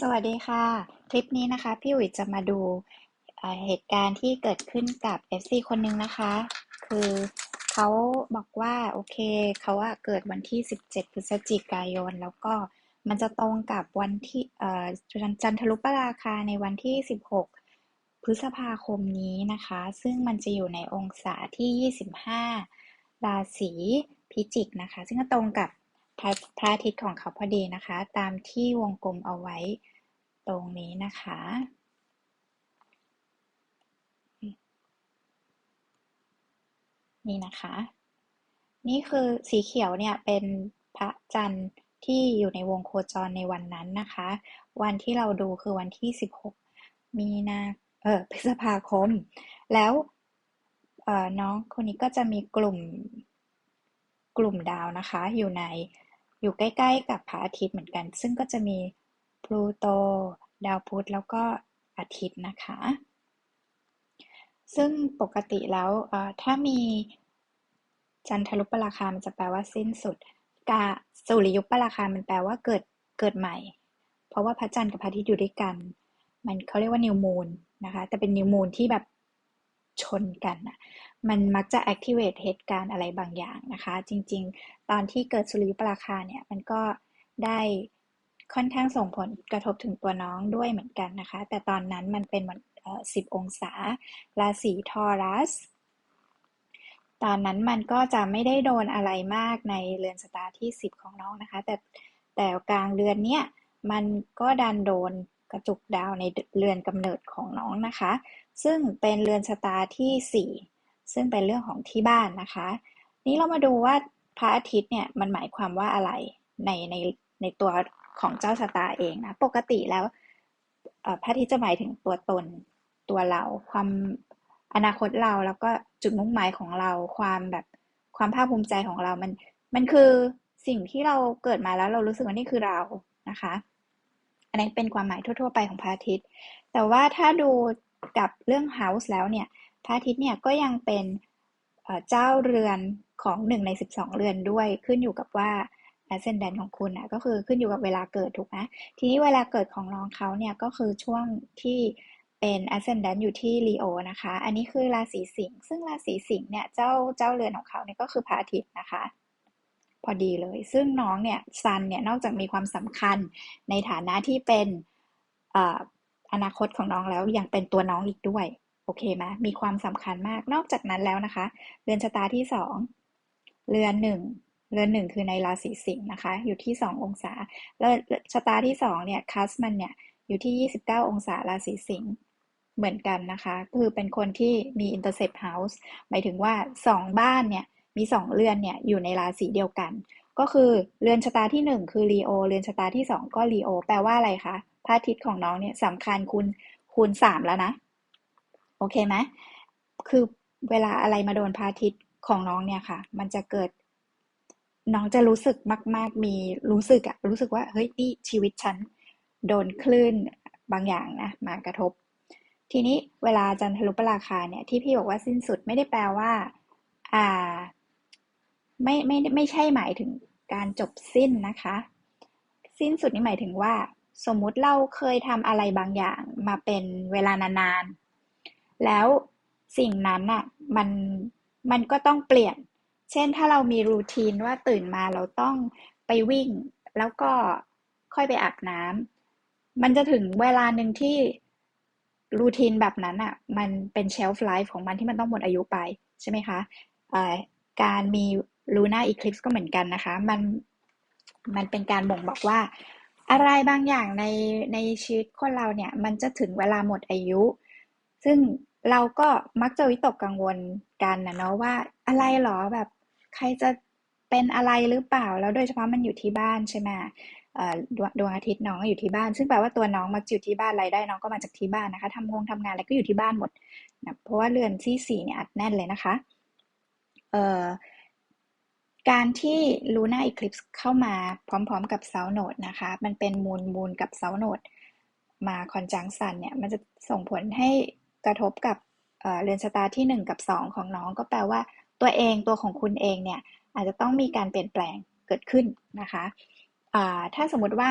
สวัสดีค่ะ คลิปนี้นะคะ พี่อุ๋ยจะมาดูเหตุการณ์ที่เกิดขึ้นกับ FC คนหนึ่งนะคะ คือเขาบอกว่าโอเคเขาอะเกิดวันที่ 17 พฤศจิกายน แล้วก็มันจะตรงกับวันที่เอ่อจันทรุปราคาในวันที่ 16 พฤษภาคมนี้นะคะ ซึ่งมันจะอยู่ในองศาที่ 25 ราศีพิจิกนะคะ ซึ่งก็ตรงกับ พระอาทิตย์ของเขาพอดีนะคะ ตามที่วงกลมเอาไว้ตรงนี้นะคะ นี่นะคะ นี่คือสีเขียวเนี่ยเป็นพระจันทร์ที่อยู่ในวงโคจรในวันนั้นนะคะ วันที่เราดูคือวันที่ 16 มีนาเออพฤษภาคม แล้วเออน้องคนนี้ก็จะมีกลุ่มกลุ่มดาวนะคะ อยู่ใน อยู่ใกล้ๆ กับพระอาทิตย์เหมือนกัน ซึ่งก็จะมีพลูโต ดาวพุธ แล้วก็อาทิตย์นะคะ ซึ่งปกติแล้วถ้ามีจันทรุปราคา มันจะแปลว่าสิ้นสุด กาสุริยุปราคา มันแปลว่าเกิดเกิดใหม่ เพราะว่าพระจันทร์กับพระอาทิตย์อยู่ด้วยกัน มันเขาเรียกว่านิวมูนนะคะ แต่เป็นนิวมูนที่แบบชนกันนะ มันมักจะ activate เหตุการณ์อะไรบางอย่างนะคะ จริงๆ ตอนที่เกิดสุริยุปราคาเนี่ย มันก็ได้ค่อนข้างส่งผลกระทบถึงตัวน้องด้วยเหมือนกันนะคะ แต่ตอนนั้นมันเป็นเอ่อ10องศา ราศีทอรัส ตอนนั้นมันก็จะไม่ได้โดนอะไรมากในเรือนชะตาร์ที่ 10 ของน้องนะคะ แต่แต่กลางเดือนเนี้ยมันก็ดันโดนกระจุกดาวในเรือนกำเนิดของน้องนะคะ ซึ่งเป็นเรือนชะตาร์ที่ 4 ซึ่งเป็นเรื่องของที่บ้านนะคะ นี้เรามาดูว่าพระอาทิตย์เนี่ยมันหมายความว่าอะไรในในในตัวของเจ้าชะตาเองนะ ปกติแล้วพระอาทิตย์จะหมายถึงตัวตนตัวเราความอนาคตเราแล้วก็จุดมุ่งหมายของเราความแบบความภาคภูมิใจของเรามันมันคือสิ่งที่เราเกิดมาแล้วเรารู้สึกว่านี่คือเรานะคะ อันนี้เป็นความหมายทั่ว ๆ ไปของพระอาทิตย์ แต่ว่าถ้าดูกับเรื่อง house แล้วเนี่ย พระอาทิตย์เนี่ยก็ยังเป็นเจ้าเรือนของหนึ่งใน 12 เรือนด้วยขึ้นอยู่กับว่า ascendant ของคุณนะก็คือขึ้นอยู่กับเวลาเกิดถูกไหมทีนี้เวลาเกิดของน้องเขาเนี่ยก็คือช่วงที่เป็น ascendant อยู่ที่ Leo นะคะ อันนี้คือราศีสิงห์ซึ่งราศีสิงห์เนี่ยเจ้าเจ้าเรือนของเขาเนี่ยก็คือพระอาทิตย์นะคะ พอดีเลย ซึ่งน้องเนี่ยซันเนี่ยนอกจากมีความสำคัญในฐานะที่เป็นออนาคตของน้องแล้วยังเป็นตัวน้องอีกด้วย โอเคไหมมีความสำคัญมากนอกจากนั้นแล้วนะคะ เรือนชะตาที่สองเรือนหนึ่งเรือนหนึ่งคือในราศีสิงห์นะคะ อยู่ที่สององศา แล้วชะตาที่สองเนี่ยคัสมันเนี่ยอยู่ที่ยี่สิบเก้าองศาราศีสิงห์เหมือนกันนะคะ คือเป็นคนที่มี intercept house หมายถึงว่าสองบ้านเนี่ยมีสองเรือนเนี่ยอยู่ในราศีเดียวกัน ก็คือเรือนชะตาที่หนึ่งคือลีโอเรือนชะตาที่สองก็ลีโอแปลว่าอะไรคะพระอาทิตย์ของน้องเนี่ยสำคัญคูณคูณสามแล้วนะ โอเคไหมคือเวลาอะไรมาโดนพระอาทิตย์ของน้องเนี่ยค่ะ มันจะเกิด น้องจะรู้สึกมาก ๆ มีรู้สึกอะรู้สึกว่าเฮ้ยนี่ชีวิตฉันโดนคลื่นบางอย่างนะมากระทบ ทีนี้เวลาจันทรุปราคาเนี่ยที่พี่บอกว่าสิ้นสุดไม่ได้แปลว่า อ่า ไม่ไม่ไม่ใช่หมายถึงการจบสิ้นนะคะ สิ้นสุดนี่หมายถึงว่า สมมุติเราเคยทำอะไรบางอย่างมาเป็นเวลานาน แล้วสิ่งนั้นอะมันมันก็ต้องเปลี่ยน เช่นถ้าเรามีรูทีนว่าตื่นมาเราต้องไปวิ่ง แล้วก็ค่อยไปอาบน้ำมันจะถึงเวลาหนึ่งที่รูทีนแบบนั้นอะมันเป็นเชลฟ์ไลฟ์ของมันที่มันต้องหมดอายุไปใช่ไหมคะการมีลูน่าอีคลิปส์ก็เหมือนกันนะคะ มันมันเป็นการบ่งบอกว่า อะไรบางอย่างในในชีวิตคนเราเนี่ย มันจะถึงเวลาหมดอายุ ซึ่ง เราก็มักจะวิตกกังวลกันนะเนาะว่าอะไรหรอแบบ ใครจะเป็นอะไรหรือเปล่าแล้วโดยเฉพาะมันอยู่ที่บ้านใช่ไหมดวงดวงอาทิตย์น้องอยู่ที่บ้าน ซึ่งแปลว่าตัวน้องมักอยู่ที่บ้านรายได้น้องก็มาจากที่บ้านนะคะทำงงทำงานอะไรก็อยู่ที่บ้านหมดนะเพราะว่าเรือนที่สี่เนี่ยอัดแน่นเลยนะคะเอ่อการที่ลูน่าอีคลิปส์เข้ามาพร้อมๆกับเซาโนดนะคะ มันเป็นมูลมูลกับเซาโนดมาคอนจังซันเนี่ย มันจะส่งผลให้ กระทบกับเรือนชะตาที่หนึ่งกับสองของน้องก็แปลว่า ตัวเองตัวของคุณเองเนี่ยอาจจะต้องมีการเปลี่ยนแปลงเกิดขึ้นนะคะถ้าสมมุติว่า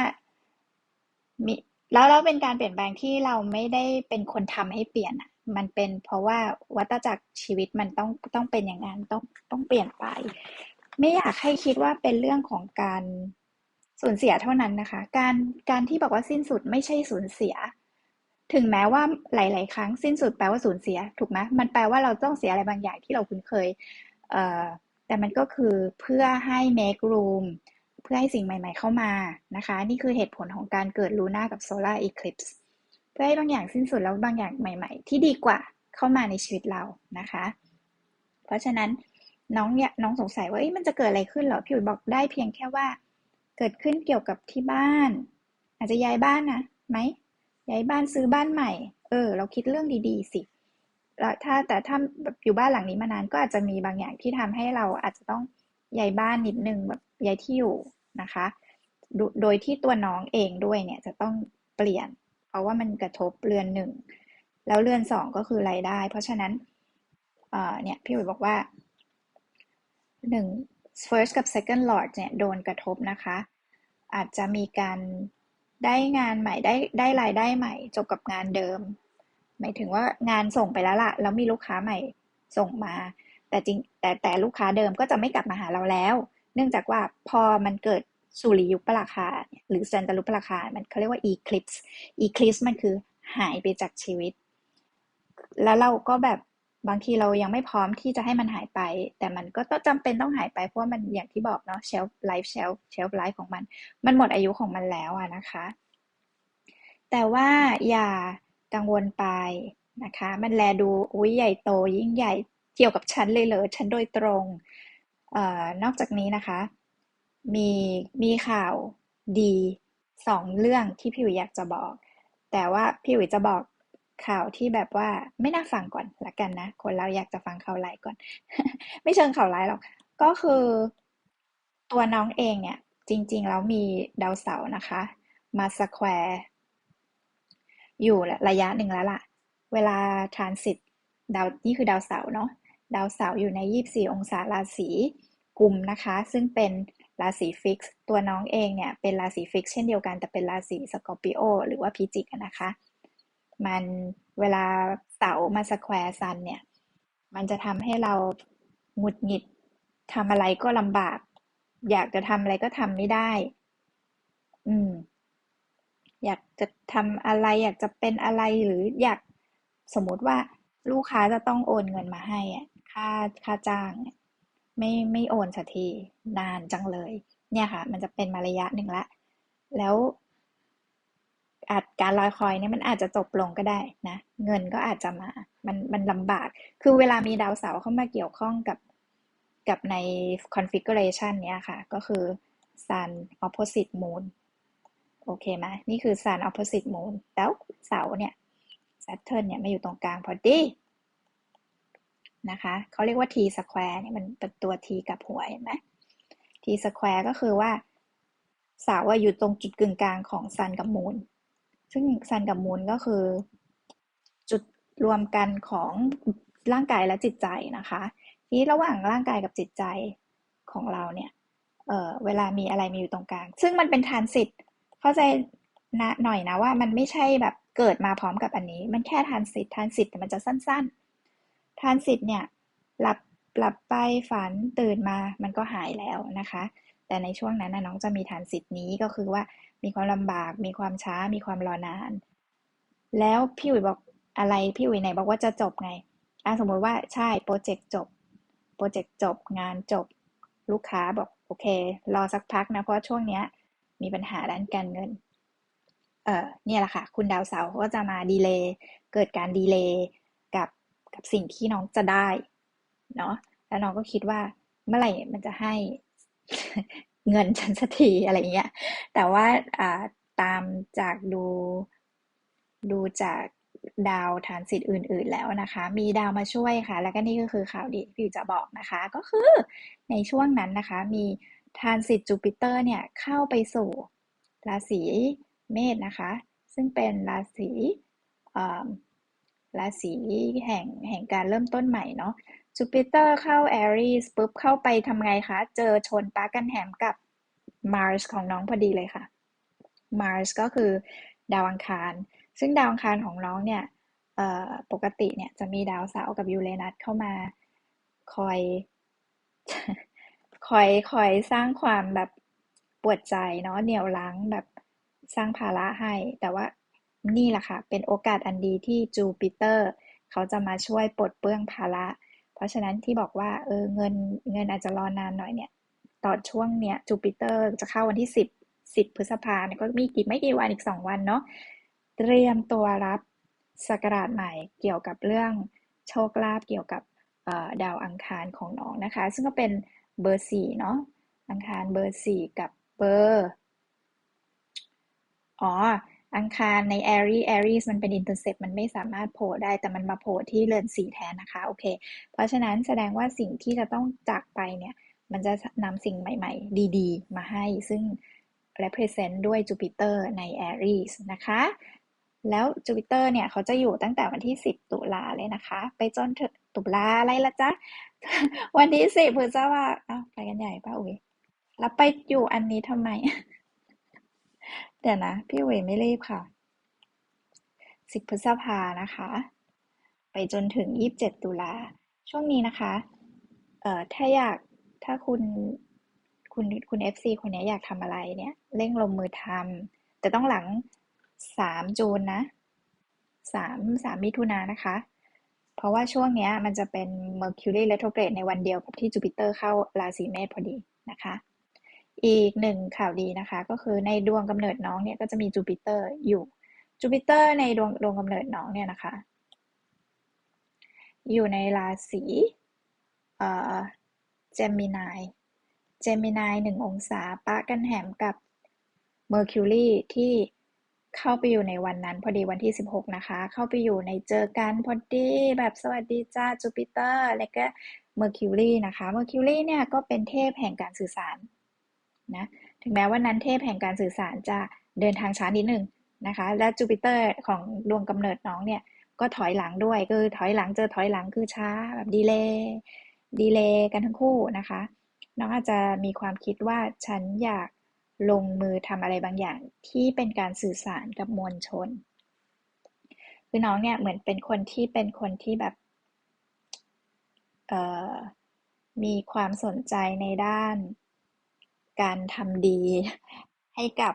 มีแล้วแล้วเป็นการเปลี่ยนแปลงที่เราไม่ได้เป็นคนทำให้เปลี่ยนอะมันเป็นเพราะว่าวัฏจักรชีวิตมันต้องต้องเป็นอย่างนั้นต้องต้องเปลี่ยนไป ไม่อยากให้คิดว่าเป็นเรื่องของการสูญเสียเท่านั้นนะคะ การการที่บอกว่าสิ้นสุดไม่ใช่สูญเสีย ถึงแม้ว่าหลาย ๆ ครั้งสิ้นสุดแปลว่าสูญเสียถูกไหมมันแปลว่าเราต้องเสียอะไรบางอย่างที่เราคุ้นเคยเอ่อแต่มันก็คือเพื่อให้ make room เพื่อให้สิ่งใหม่ ๆ เข้ามานะคะ นี่คือเหตุผลของการเกิดลูน่ากับโซลาร์อีคลิปส์เพื่อให้บางอย่างสิ้นสุดแล้วบางอย่างใหม่ ๆ ที่ดีกว่าเข้ามาในชีวิตเรานะคะ เพราะฉะนั้นน้องเนี่ยน้องสงสัยว่ามันจะเกิดอะไรขึ้นเหรอพี่อุ๋ยบอกได้เพียงแค่ว่า เกิดขึ้นเกี่ยวกับที่บ้าน อาจจะย้ายบ้านนะไหม ย้ายบ้านซื้อบ้านใหม่ เออ เราคิดเรื่องดีๆ สิแล้วถ้าแต่ถ้าแบบอยู่บ้านหลังนี้มานานก็อาจจะมีบางอย่างที่ทำให้เราอาจจะต้องย้ายบ้านนิดนึงแบบย้ายที่อยู่นะคะ โดยที่ตัวน้องเองด้วยเนี่ยจะต้องเปลี่ยน เพราะว่ามันกระทบเรือนหนึ่งแล้วเรือนสองก็คือรายได้ เพราะฉะนั้นเนี่ยพี่อุ๋ยบอกว่าหนึ่ง first กับ second lord เนี่ยโดนกระทบนะคะ อาจจะมีการ ได้งานใหม่ได้ได้รายได้ใหม่ จบกับงานเดิม หมายถึงว่างานส่งไปแล้วล่ะ แล้วมีลูกค้าใหม่ส่งมา แต่จริงแต่แต่ลูกค้าเดิมก็จะไม่กลับมาหาเราแล้ว เนื่องจากว่าพอมันเกิดสุริยุปราคา หรือจันทรุปราคา มันเขาเรียกว่า eclipse eclipse มันคือหายไปจากชีวิต แล้วเราก็แบบ บางทีเรายังไม่พร้อมที่จะให้มันหายไป แต่มันก็ต้องจำเป็นต้องหายไปเพราะมันอย่างที่บอกเนาะ shelf life shelf shelf life ของมัน มันหมดอายุของมันแล้วอะนะคะ แต่ว่าอย่ากังวลไปนะคะ มันแลดูอุ้ยใหญ่โตยิ่งใหญ่เกี่ยวกับฉันเลยเหรอฉันโดยตรงเอ่อนอกจากนี้นะคะ มีมีข่าวดีสองเรื่องที่พี่วิอยากจะบอก แต่ว่าพี่วิจะบอก ข่าวที่แบบว่าไม่น่าฟังก่อนละกันนะ คนเราอยากจะฟังข่าวร้ายก่อน ไม่เชิงข่าวร้ายหรอก ก็คือตัวน้องเองเนี่ย จริง ๆ แล้วมีดาวเสาร์นะคะ มาสแควร์อยู่ระยะหนึ่งแล้วล่ะ เวลาทรานสิตดาวนี่คือดาวเสาร์เนาะดาวเสาร์อยู่ใน 24 องศาราศีกุมนะคะ ซึ่งเป็นราศีฟิกซ์ตัวน้องเองเนี่ยเป็นราศีฟิกซ์เช่นเดียวกันแต่เป็นราศีสกอร์ปิโอหรือว่าพิจิกนะคะ มันเวลาเสามาสแควร์ซันเนี่ย มันจะทำให้เราหงุดหงิดทำอะไรก็ลำบาก อยากจะทำอะไรก็ทำไม่ได้ อืม อยากจะทำอะไร อยากจะเป็นอะไรหรืออยากสมมติว่าลูกค้าจะต้องโอนเงินมาให้อะค่าค่าจ้างไม่ไม่โอนสักทีนานจังเลย เนี่ยค่ะ มันจะเป็นมาระยะหนึ่งละ แล้ว อาจการลอยคอยเนี่ยมันอาจจะจบลงก็ได้นะ เงินก็อาจจะมา มันมันลำบาก คือเวลามีดาวเสาร์เข้ามาเกี่ยวข้องกับกับใน configuration เนี้ยค่ะ ก็คือ sun opposite moon โอเคไหมนี่คือ sun opposite moon แล้วเสาเนี่ย Saturn เนี่ยมาอยู่ตรงกลางพอดีนะคะเขาเรียกว่า t square เนี่ยมันเป็นตัว t กับหัวเห็นไหม t square ก็คือว่าเสาอยู่ตรงจุดกึ่งกลางของซันกับมูน ซึ่งซันกับมูนก็คือ จุดรวมกันของร่างกายและจิตใจนะคะที่ระหว่างร่างกายกับจิตใจของเราเนี่ย เออเวลามีอะไรมีอยู่ตรงกลาง ซึ่งมันเป็นทานสิทธิ์เข้าใจนะหน่อยนะว่ามันไม่ใช่แบบเกิดมาพร้อมกับอันนี้ มันแค่ทานสิทธิ์ทานสิทธิ์แต่มันจะสั้น ๆ ทานสิทธิ์เนี่ย หลับหลับไปฝันตื่นมามันก็หายแล้วนะคะ แต่ในช่วงนั้นนะน้องจะมีทานสิทธิ์นี้ก็คือว่า มีความลำบาก มีความช้า มีความรอนาน แล้วพี่อุ๋ยบอกอะไรพี่อุ๋ยไหนบอกว่าจะจบไงอะสมมติว่าใช่โปรเจกต์จบโปรเจกต์จบงานจบ ลูกค้าบอกโอเค รอสักพักนะเพราะช่วงเนี้ย มีปัญหาด้านการเงิน เออเนี่ยแหละค่ะ คุณดาวเสาก็จะมาดีเลย์เกิดการดีเลย์กับกับสิ่งที่น้องจะได้เนาะแล้วน้องก็คิดว่าเมื่อไหร่มันจะให้ เงินฉันสักทีอะไรเงี้ย แต่ว่าตามจากดูดูจากดาวฐานสิทธิ์อื่น ๆแล้วนะคะ มีดาวมาช่วยค่ะ แล้วก็นี่ก็คือข่าวดีที่จะบอกนะคะ ก็คือในช่วงนั้นนะคะ มีทานสิทธิ์จูปิเตอร์เนี่ยเข้าไปสู่ราศีเมษนะคะ ซึ่งเป็นราศีราศีแห่งแห่งการเริ่มต้นใหม่เนาะ จูปิเตอร์เข้าแอรีสปุ๊บเข้าไปทำไงคะ เจอชนปากันแฮมกับมาร์สของน้องพอดีเลยค่ะมาร์สก็คือดาวอังคาร ซึ่งดาวอังคารของน้องเนี่ยปกติเนี่ยจะมีดาวเสาร์กับยูเรนัสเข้ามาคอยคอยคอยสร้างความแบบปวดใจเนาะเหนี่ยวลังแบบสร้างภาระให้ แต่ว่านี่แหละค่ะ เป็นโอกาสอันดีที่จูปิเตอร์ เขาจะมาช่วยปลดเปลื้องภาระ ราะฉะนั้นที่บอกว่าเออเงินเงินอาจจะรอนานหน่อยเนี่ยตอนช่วงเนี้ยจูปิเตอร์จะเข้าวันที่สิบสิบพฤษภาเนี่ยก็มีกี่ไม่กี่วันอีกสองวันเนาะเตรียมตัวรับสกราชใหม่เกี่ยวกับเรื่องโชคลาภเกี่ยวกับดาวอังคารของน้องนะคะ ซึ่งก็เป็นเบอร์สี่เนาะอังคารเบอร์สี่กับเบอร์ อ๋อ อังคารใน a อรี a อรีมันเป็นอินเตอร์เซปมันไม่สามารถโผล่ได้แต่มันมาโผล่ที่เรือนสีแทนนะคะ โอเค เพราะฉะนั้นแสดงว่าสิ่งที่จะต้องจากไปเนี่ย มันจะนำสิ่งใหม่ๆ ดีๆ มาให้ ซึ่ง represent ด้วยจูปิเตอร์ใน Aries นะคะ แล้วจูปิเตอร์เนี่ย เขาจะอยู่ตั้งแต่วันที่ 10 ตุลาเลยนะคะ ไปจนถึงตุลาอะไรละจ๊ะ วันที่ 10พฤษภาอ้าวไปกันใหญ่ป่ะอุ้ยแล้วไปอยู่อันนี้ทำไม เดี๋ยวนะ พี่เวไม่รีบค่ะสิบพฤษภานะคะ ไปจนถึงยี่สิบเจ็ดตุลา ช่วงนี้นะคะ เอ่อ ถ้าอยาก ถ้าคุณ คุณ คุณเอฟซีคนนี้อยากทำอะไรเนี่ย เร่งลงมือทำ แต่ต้องหลังสามจูนนะสามสามมิถุนานะคะ เพราะว่าช่วงนี้มันจะเป็น Mercury retrograde ในวันเดียวกับที่จูปิเตอร์เข้าราศีเมษพอดีนะคะ อีกหนึ่งข่าวดีนะคะ ก็คือในดวงกำเนิดน้องเนี่ยก็จะมีจูปิเตอร์อยู่จูปิเตอร์ในดวงดวงกำเนิดน้องเนี่ยนะคะ อยู่ในราศีเอ่อเจมินายเจมินายหนึ่งองศาปะกันแหมกับเมอร์คิวรีที่เข้าไปอยู่ในวันนั้นพอดีวันที่ 16 นะคะ เข้าไปอยู่ในเจอกันพอดีแบบสวัสดีจ้าจูปิเตอร์ แล้วก็เมอร์คิวรีนะคะเมอร์คิวรีเนี่ยก็เป็นเทพแห่งการสื่อสาร นะถึงแม้ว่านันเทพแห่งการสื่อสารจะเดินทางช้านิดหนึ่งนะคะ และจูปิเตอร์ของดวงกำเนิดน้องเนี่ยก็ถอยหลังด้วยคือถอยหลังเจอถอยหลังคือช้าแบบดีเลย์ดีเลย์กันทั้งคู่นะคะ น้องอาจจะมีความคิดว่าฉันอยากลงมือทำอะไรบางอย่างที่เป็นการสื่อสารกับมวลชน คือน้องเนี่ยเหมือนเป็นคนที่เป็นคนที่แบบมีความสนใจในด้าน การทำดีให้กับ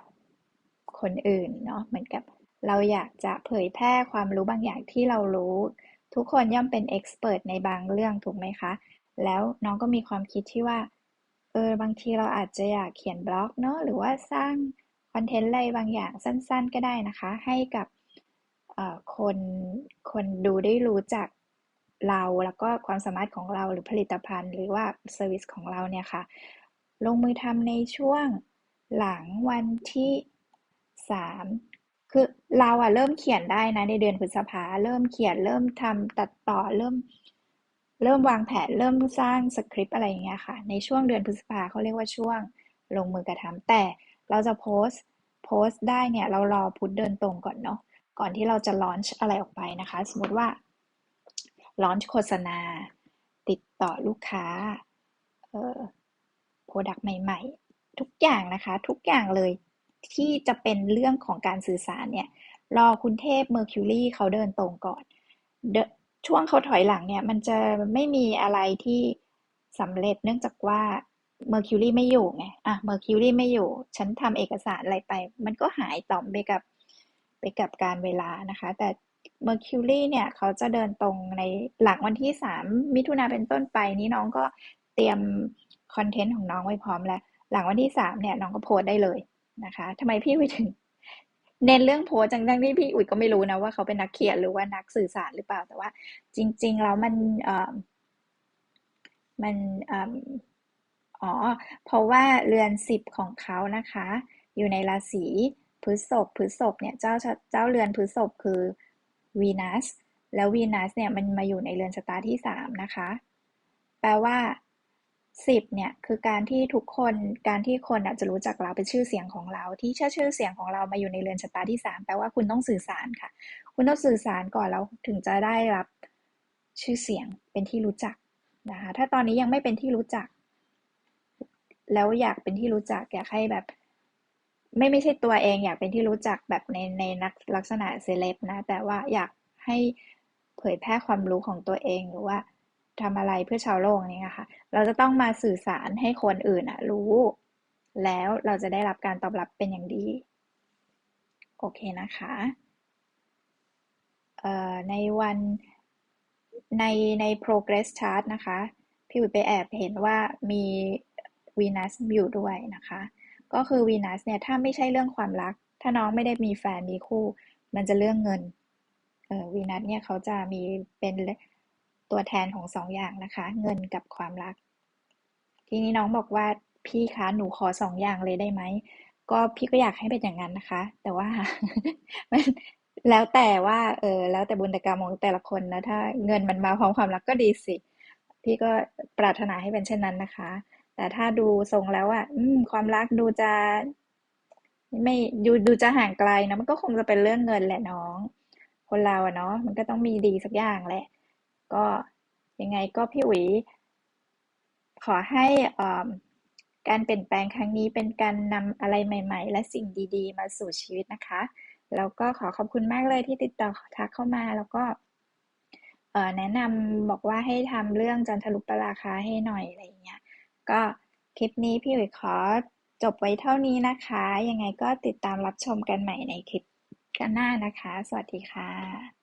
คนอื่นเนาะเหมือนกับเราอยากจะเผยแพร่ความรู้บางอย่างที่เรารู้ ทุกคนย่อมเป็นเอ็กซ์เพรสในบางเรื่องถูกไหมคะ แล้วน้องก็มีความคิดที่ว่าเออบางทีเราอาจจะอยากเขียนบล็อกเนาะหรือว่าสร้างคอนเทนต์อะไรบางอย่างสั้น ๆ ก็ได้นะคะ ให้กับคนคนดูได้รู้จักเราแล้วก็ความสามารถของเราหรือผลิตภัณฑ์ หรือว่าเซอร์วิสของเราเนี่ยค่ะ ลงมือทำในช่วงหลังวันที่สามคือเราอะเริ่มเขียนได้นะในเดือนพฤษภาเริ่มเขียนเริ่มทำตัดต่อเริ่ม เริ่มวางแผนเริ่มสร้างสคริปต์อะไรอย่างเงี้ยค่ะ ในช่วงเดือนพฤษภาเขาเรียกว่าช่วงลงมือกระทำแต่เราจะโพสโพสได้เนี่ยเรารอพุทธเดินตรงก่อนเนาะก่อนที่เราจะลอนช์อะไรออกไปนะคะ สมมติว่าลอนช์โฆษณา ติดต่อลูกค้าเออ ดักต์ใหม่ ๆ ทุกอย่างนะคะ ทุกอย่างเลยที่จะเป็นเรื่องของการสื่อสารเนี่ยรอคุณเทพเมอร์คิวรีเขาเดินตรงก่อนช่วงเขาถอยหลังเนี่ย มันจะไม่มีอะไรที่สำเร็จเนื่องจากว่าเมอร์คิวรีไม่อยู่ไงอะเมอร์คิวรีไม่อยู่ ฉันทำเอกสารอะไรไป มันก็หายต่อมไปกับไปกับการเวลานะคะ แต่เมอร์คิวรีเนี่ย เขาจะเดินตรงในหลังวันที่สามมิถุนาเป็นต้นไปนี้น้องก็เตรียม คอนเทนต์ของน้องไว้พร้อมแล้ว หลังวันที่สามเนี่ยน้องก็โพสได้เลยนะคะทำไมพี่อุ๋ยถึง เน้นเรื่องโพสจังทั้งที่พี่อุ๋ยก็ไม่รู้นะว่าเขาเป็นนักเขียนหรือว่านักสื่อสารหรือเปล่า แต่ว่า จริง ๆ แล้วมันเอ่อมันอ๋อ เพราะว่าเรือนสิบของเขานะคะ อยู่ในราศีพฤษภพฤษภเนี่ยเจ้าเจ้าเรือนพฤษภคือวีนัสแล้ววีนัสเนี่ยมันมาอยู่ในเรือนชะตาที่สามนะคะ แปลว่า สิบเนี่ยคือการที่ทุกคนการที่คนจะรู้จักเราเป็นชื่อเสียงของเรา ที่เชื่อชื่อเสียงของเรามาอยู่ในเรือนชะตาที่สามแปลว่าคุณต้องสื่อสารค่ะ คุณต้องสื่อสารก่อนแล้วถึงจะได้รับชื่อเสียงเป็นที่รู้จักนะคะถ้าตอนนี้ยังไม่เป็นที่รู้จัก แล้วอยากเป็นที่รู้จักอยากให้แบบ ไม่ไม่ใช่ตัวเองอยากเป็นที่รู้จักแบบในในนักลักษณะเซเลบนะ แต่ว่าอยากให้เผยแพร่ความรู้ของตัวเองหรือว่า ทำอะไรเพื่อชาวโลกนี้ค่ะ เราจะต้องมาสื่อสารให้คนอื่นอะรู้ แล้วเราจะได้รับการตอบรับเป็นอย่างดี โอเคนะคะในวันในใน progress chart นะคะ พี่วิไปแอบเห็นว่ามีวีนัสอยู่ด้วยนะคะ ก็คือวีนัสเนี่ยถ้าไม่ใช่เรื่องความรัก ถ้าน้องไม่ได้มีแฟนมีคู่ มันจะเรื่องเงินเออวีนัสเนี่ยเขาจะมีเป็น ตัวแทนของสองอย่างนะคะ เงินกับความรัก ทีนี้น้องบอกว่าพี่คะหนูขอสองอย่างเลยได้ไหมก็พี่ก็อยากให้เป็นอย่างนั้นนะคะ แต่ว่ามันแล้วแต่ว่าเออแล้วแต่บุญกรรมของแต่ละคนนะถ้าเงินมันมาพร้อมความรักก็ดีสิ พี่ก็ปรารถนาให้เป็นเช่นนั้นนะคะ แต่ถ้าดูทรงแล้วอะความรักดูจะ ไม่ดูดูจะห่างไกลนะมันก็คงจะเป็นเรื่องเงินแหละน้อง คนเราอะเนาะมันก็ต้องมีดีสักอย่างแหละ ก็ยังไงก็พี่อุ๋ยขอให้การเปลี่ยนแปลงครั้งนี้เป็นการนำอะไรใหม่ ๆ และสิ่งดี ๆ มาสู่ชีวิตนะคะ แล้วก็ขอขอบคุณมากเลยที่ติดต่อทักเข้ามาแล้วก็แนะนำบอกว่าให้ทำเรื่องจันทรุปราคาให้หน่อยอะไรอย่างเงี้ย ก็คลิปนี้พี่อุ๋ยขอจบไว้เท่านี้นะคะ ยังไงก็ติดตามรับชมกันใหม่ในคลิปกันหน้านะคะ สวัสดีค่ะ